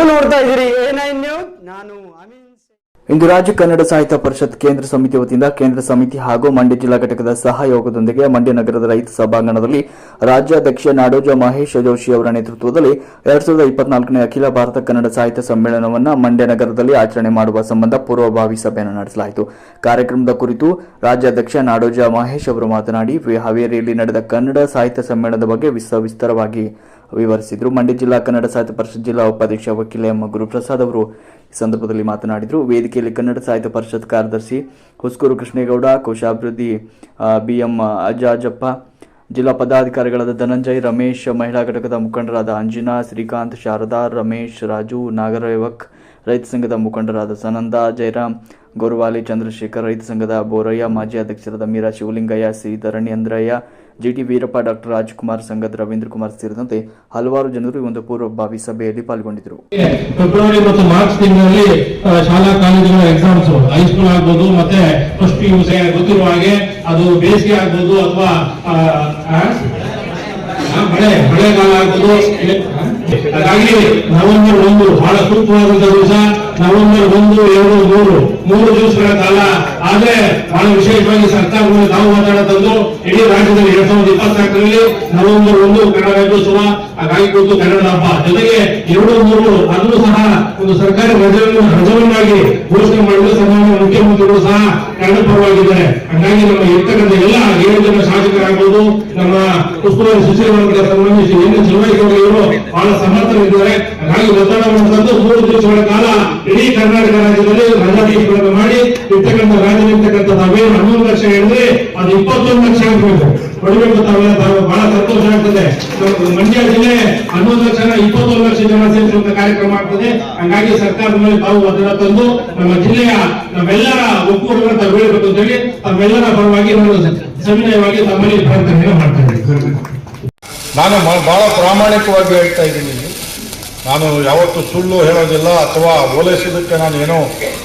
ನೀವು ನೋಡ್ತಾ ಇದ್ದೀರಿ. ನೈನ್ ನ್ಯೂಸ್ ನಾನು ಅಮೀನ್ ಇಂದು ರಾಜ್ಯ ಕನ್ನಡ ಸಾಹಿತ್ಯ ಪರಿಷತ್ ಕೇಂದ್ರ ಸಮಿತಿ ವತಿಯಿಂದ ಕೇಂದ್ರ ಸಮಿತಿ ಹಾಗೂ ಮಂಡ್ಯ ಜಿಲ್ಲಾ ಘಟಕದ ಸಹಯೋಗದೊಂದಿಗೆ ಮಂಡ್ಯ ನಗರದ ರೈತ ಸಭಾಂಗಣದಲ್ಲಿ ರಾಜ್ಯಾಧ್ಯಕ್ಷ ನಾಡೋಜ ಮಹೇಶ್ ಜೋಶಿ ಅವರ ನೇತೃತ್ವದಲ್ಲಿ ಎರಡ್ ಸಾವಿರದ ಇಪ್ಪತ್ನಾಲ್ಕನೇ ಅಖಿಲ ಭಾರತ ಕನ್ನಡ ಸಾಹಿತ್ಯ ಸಮ್ಮೇಳನವನ್ನು ಮಂಡ್ಯ ನಗರದಲ್ಲಿ ಆಚರಣೆ ಮಾಡುವ ಸಂಬಂಧ ಪೂರ್ವಭಾವಿ ಸಭೆಯನ್ನು ನಡೆಸಲಾಯಿತು. ಕಾರ್ಯಕ್ರಮದ ಕುರಿತು ರಾಜ್ಯಾಧ್ಯಕ್ಷ ನಾಡೋಜ ಮಹೇಶ್ ಅವರು ಮಾತನಾಡಿ ಹಾವೇರಿಯಲ್ಲಿ ನಡೆದ ಕನ್ನಡ ಸಾಹಿತ್ಯ ಸಮ್ಮೇಳನದ ಬಗ್ಗೆ ವಿಸ್ತ ವಿಸ್ತಾರವಾಗಿ ವಿವರಿಸಿದರು. ಮಂಡ್ಯ ಜಿಲ್ಲಾ ಕನ್ನಡ ಸಾಹಿತ್ಯ ಪರಿಷತ್ ಜಿಲ್ಲಾ ಉಪಾಧ್ಯಕ್ಷ ವಕೀಲ ಎಂ ಗುರುಪ್ರಸಾದ್ ಅವರು ಸಂದರ್ಭದಲ್ಲಿ ಮಾತನಾಡಿದರು. ವೇದಿಕೆಯಲ್ಲಿ ಕನ್ನಡ ಸಾಹಿತ್ಯ ಪರಿಷತ್ ಕಾರ್ಯದರ್ಶಿ ಹುಸ್ಕೂರು ಕೃಷ್ಣೇಗೌಡ, ಕೋಶಾಭಿವೃದ್ಧಿ ಬಿ ಎಂ ಅಜಾಜಪ್ಪ, ಜಿಲ್ಲಾ ಪದಾಧಿಕಾರಿಗಳಾದ ಧನಂಜಯ್, ರಮೇಶ್, ಮಹಿಳಾ ಘಟಕದ ಮುಖಂಡರಾದ ಅಂಜನಾ, ಶ್ರೀಕಾಂತ್, ಶಾರದಾ, ರಮೇಶ್, ರಾಜು, ನಾಗರೇವಕ್, ರೈತ ಸಂಘದ ಮುಖಂಡರಾದ ಸನಂದ, ಜಯರಾಮ್, ಗೋರ್ವಾಲಿ, ಚಂದ್ರಶೇಖರ್, ರೈತ ಸಂಘದ ಬೋರಯ್ಯ, ಮಾಜಿ ಅಧ್ಯಕ್ಷರಾದ Meera Shivalingaiah, C Dharani Andraiah GT Veerappa, doctor Rajkumar, Sangath Ravindra Kumar ಸೇರಿದಂತೆ ಹಲವಾರು ಜನರು ಈ ಒಂದು ಪೂರ್ವಭಾವಿ ಸಭೆಯಲ್ಲಿ ಪಾಲ್ಗೊಂಡಿದ್ದರು. ಫೆಬ್ರವರಿ ಮತ್ತು ಮಾರ್ಚ್ ತಿಂಗಳಲ್ಲಿ ಶಾಲಾ ಕಾಲೇಜುಗಳ ಎಕ್ಸಾಮ್ಸ್ ಹೈಸ್ಕೂಲ್ ಆಗ್ಬೋದು, ಮತ್ತೆ ಫಸ್ಟ್ ಯು ಗೊತ್ತಿರುವ ಹಾಗೆ ಅದು ಬೇಸಿಗೆ ಆಗ್ಬೋದು ಅಥವಾ ಮಳೆಗಾಲ ಹಾಗಾಗಿ ನವೆಂಬರ್ ಒಂದು ಬಹಳ ಸೂಕ್ತವಾದಂತಹ ದಿವಸ. ನವೆಂಬರ್ ಒಂದು, ಎರಡು, ಮೂರು. ಮೂರು ದಿವಸಗಳ ಕಾಲ ಆದ್ರೆ ಬಹಳ ವಿಶೇಷವಾಗಿ ಸರ್ಕಾರಗಳು ನಾವು ಮಾತಾಡೋದಂದು ಇಡೀ ರಾಜ್ಯದಲ್ಲಿ ಎರಡ್ ಸಾವಿರದ ಇಪ್ಪತ್ನಾಲ್ಕರಲ್ಲಿ ನವೆಂಬರ್ ಒಂದು ಕನ್ನಡ ರಾಜ್ಯೋತ್ಸವ ಹಾಗಾಗಿ ಕೂತು ಕನ್ನಡ ಹಬ್ಬ. ಜೊತೆಗೆ ಎರಡು ಮೂರು ಅದನ್ನು ಸಹ ಒಂದು ಸರ್ಕಾರಿ ರಜೆಯನ್ನು ರಜವನ್ನಾಗಿ ಘೋಷಣೆ ಮಾಡಲು ಸನ್ಮಾನ್ಯ ಮುಖ್ಯಮಂತ್ರಿಗಳು ಸಹ ಕನ್ನಡ ಪರವಾಗಿದ್ದಾರೆ. ಹಾಗಾಗಿ ನಮ್ಮ ಇರ್ತಕ್ಕಂಥ ಎಲ್ಲ ಏಳು ಜನ ಶಾಸಕರಾಗ್ಬೋದು, ನಮ್ಮ ಉಸ್ತುವಾರಿ ಸಚಿವರುಗಳ ಸಂಬಂಧಿಸಿ ಏನು ಚಲುವಳಿಕೆ ಬಹಳ ಸಮರ್ಥರಿದ್ದಾರೆ. ಹಾಗಾಗಿ ಒತ್ತಡ ತಂದು ಮೂರು ದಿವಸಗಳ ಕಾಲ ಇಡೀ ಕರ್ನಾಟಕ ರಾಜ್ಯದಲ್ಲಿ ರಜಾ ದಿವಸಗಳನ್ನು ಮಾಡಿ ಇರ್ತಕ್ಕಂಥ ರಾಜ್ಯದಲ್ಲಿರ್ತಕ್ಕಂಥ ನಾವೇನು ಹನ್ನೊಂದು ಲಕ್ಷ ಹೇಳಿದ್ರೆ ಅದು ಇಪ್ಪತ್ತೊಂದು ಲಕ್ಷ ಆಗಬೇಕು ಕೊಡಬೇಕು ತಾವೆಲ್ಲ ತಾವು ಬಹಳ ಸಂತೋಷ ಆಗ್ತದೆ. ಮಂಡ್ಯ ಜಿಲ್ಲೆ ಹನ್ನೊಂದು ಲಕ್ಷ ಇಪ್ಪತ್ತೊಂದು ಲಕ್ಷ ಜನ ಸೇರಿಸುವಂತ ಕಾರ್ಯಕ್ರಮ ಆಗ್ತದೆ. ಹಾಗಾಗಿ ಸರ್ಕಾರದ ಮೇಲೆ ತಾವು ಒತ್ತಡ ತಂದು ನಮ್ಮ ಜಿಲ್ಲೆಯ ನಾವೆಲ್ಲರ ಒಕ್ಕೂಟಗಳನ್ನು ತಾವು ಹೇಳಬೇಕು ಅಂತ ಹೇಳಿ ತಾವೆಲ್ಲರ ಪರವಾಗಿ ನಾನು ಸವಿನಯವಾಗಿ ತಮ್ಮಲ್ಲಿ ಪ್ರಾರ್ಥನೆಯನ್ನು ಇದ್ದೀನಿ. ನಾನು ಬಹಳ ಪ್ರಾಮಾಣಿಕವಾಗಿ ಹೇಳ್ತಾ ಇದ್ದೀನಿ. ನಾನು ಯಾವತ್ತೂ ಸುಳ್ಳು ಹೇಳೋದಿಲ್ಲ ಅಥವಾ ಓಲೈಸೋದಕ್ಕೆ ನಾನು ಏನೋ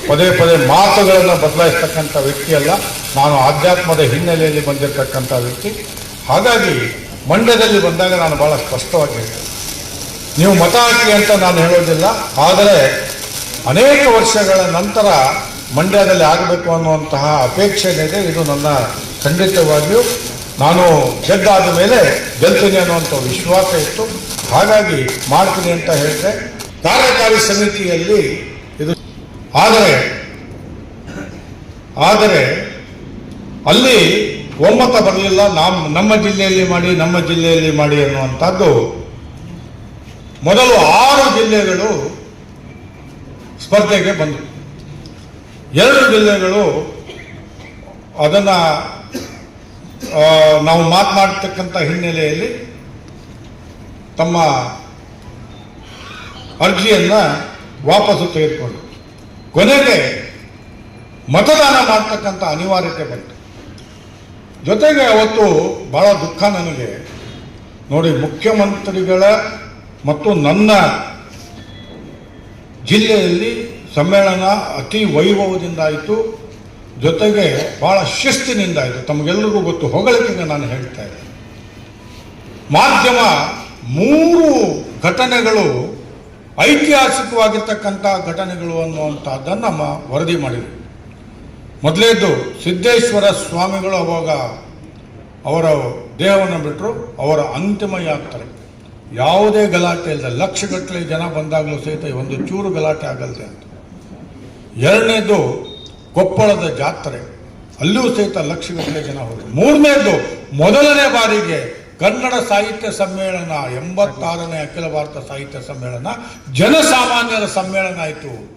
ಪದೇ ಪದೇ ಮಾತುಗಳನ್ನು ಬದಲಾಯಿಸ್ತಕ್ಕಂಥ ವ್ಯಕ್ತಿಯಲ್ಲ. ನಾನು ಆಧ್ಯಾತ್ಮದ ಹಿನ್ನೆಲೆಯಲ್ಲಿ ಬಂದಿರತಕ್ಕಂಥ ವ್ಯಕ್ತಿ. ಹಾಗಾಗಿ ಮಂಡ್ಯದಲ್ಲಿ ಬಂದಾಗ ನಾನು ಭಾಳ ಸ್ಪಷ್ಟವಾಗಿ ನೀವು ಮತ ಹಾಕಿ ಅಂತ ನಾನು ಹೇಳೋದಿಲ್ಲ. ಆದರೆ ಅನೇಕ ವರ್ಷಗಳ ನಂತರ ಮಂಡ್ಯದಲ್ಲಿ ಆಗಬೇಕು ಅನ್ನುವಂತಹ ಅಪೇಕ್ಷೆ ಏನಿದೆ ಇದು ನನ್ನ ಖಂಡಿತವಾಗಿಯೂ. ನಾನು ಗೆದ್ದಾದ ಮೇಲೆ ಗೆಲ್ತೀನಿ ಅನ್ನುವಂಥ ವಿಶ್ವಾಸ ಇತ್ತು. ಹಾಗಾಗಿ ಮಾಡ್ತೀನಿ ಅಂತ ಹೇಳಿದ್ರೆ ಕಾರ್ಯಕಾರಿ ಸಮಿತಿಯಲ್ಲಿ ಇದು ಆದರೆ ಆದರೆ ಅಲ್ಲಿ ಒಮ್ಮತ ಬರಲಿಲ್ಲ ನಮ್ಮ ನಮ್ಮ ಜಿಲ್ಲೆಯಲ್ಲಿ ಮಾಡಿ, ನಮ್ಮ ಜಿಲ್ಲೆಯಲ್ಲಿ ಮಾಡಿ ಅನ್ನುವಂಥದ್ದು ಮೊದಲು ಆರು ಜಿಲ್ಲೆಗಳು ಸ್ಪರ್ಧೆಗೆ ಬಂದವು. ಎರಡು ಜಿಲ್ಲೆಗಳು ಅದನ್ನು ನಾವು ಮಾತನಾಡ್ತಕ್ಕಂಥ ಹಿನ್ನೆಲೆಯಲ್ಲಿ ತಮ್ಮ ಅರ್ಜಿಯನ್ನು ವಾಪಸ್ಸು ತೆಗೆದುಕೊಂಡು ಕೊನೆಗೆ ಮತದಾನ ಮಾಡ್ತಕ್ಕಂಥ ಅನಿವಾರ್ಯತೆ ಬಂತು. ಜೊತೆಗೆ ಅವತ್ತು ಬಹಳ ದುಃಖ ನನಗೆ. ನೋಡಿ, ಮುಖ್ಯಮಂತ್ರಿಗಳ ಮತ್ತು ನನ್ನ ಜಿಲ್ಲೆಯಲ್ಲಿ ಸಮ್ಮೇಳನ ಅತಿ ವೈಭವದಿಂದ ಆಯಿತು. ಜೊತೆಗೆ ಬಹಳ ಶಿಸ್ತಿನಿಂದ ಆಯಿತು. ತಮಗೆಲ್ಲರಿಗೂ ಗೊತ್ತು, ಹೊಗಳಿಕೆಗೆ ನಾನು ಹೇಳ್ತಾ ಇದ್ದೆ. ಮಾಧ್ಯಮ ಮೂರು ಘಟನೆಗಳು ಐತಿಹಾಸಿಕವಾಗಿರ್ತಕ್ಕಂಥ ಘಟನೆಗಳು ಅನ್ನುವಂಥದ್ದನ್ನು ನಮ್ಮ ವರದಿ ಮಾಡಿದರು. ಮೊದಲೇದು ಸಿದ್ದೇಶ್ವರ ಸ್ವಾಮಿಗಳು ಅವಾಗ ಅವರ ದೇಹವನ್ನು ಬಿಟ್ಟರು ಅವರ ಅಂತಿಮ ಯಾತ್ರೆ. ಯಾವುದೇ ಗಲಾಟೆ ಇಲ್ಲದೆ ಲಕ್ಷಗಟ್ಟಲೆ ಜನ ಬಂದಾಗಲೂ ಸಹಿತ ಒಂದು ಚೂರು ಗಲಾಟೆ ಆಗಲ್ದೆ ಅಂತ. ಎರಡನೇದು ಕೊಪ್ಪಳದ ಜಾತ್ರೆ. ಅಲ್ಲೂ ಸಹಿತ ಲಕ್ಷಗಟ್ಟಲೆ ಜನ ಹೋದರು. ಮೂರನೇದು ಮೊದಲನೇ ಬಾರಿಗೆ ಕನ್ನಡ ಸಾಹಿತ್ಯ ಸಮ್ಮೇಳನ ಎಂಬತ್ತಾರನೇ ಅಖಿಲ ಭಾರತ ಸಾಹಿತ್ಯ ಸಮ್ಮೇಳನ ಜನಸಾಮಾನ್ಯರ ಸಮ್ಮೇಳನ ಆಯಿತು.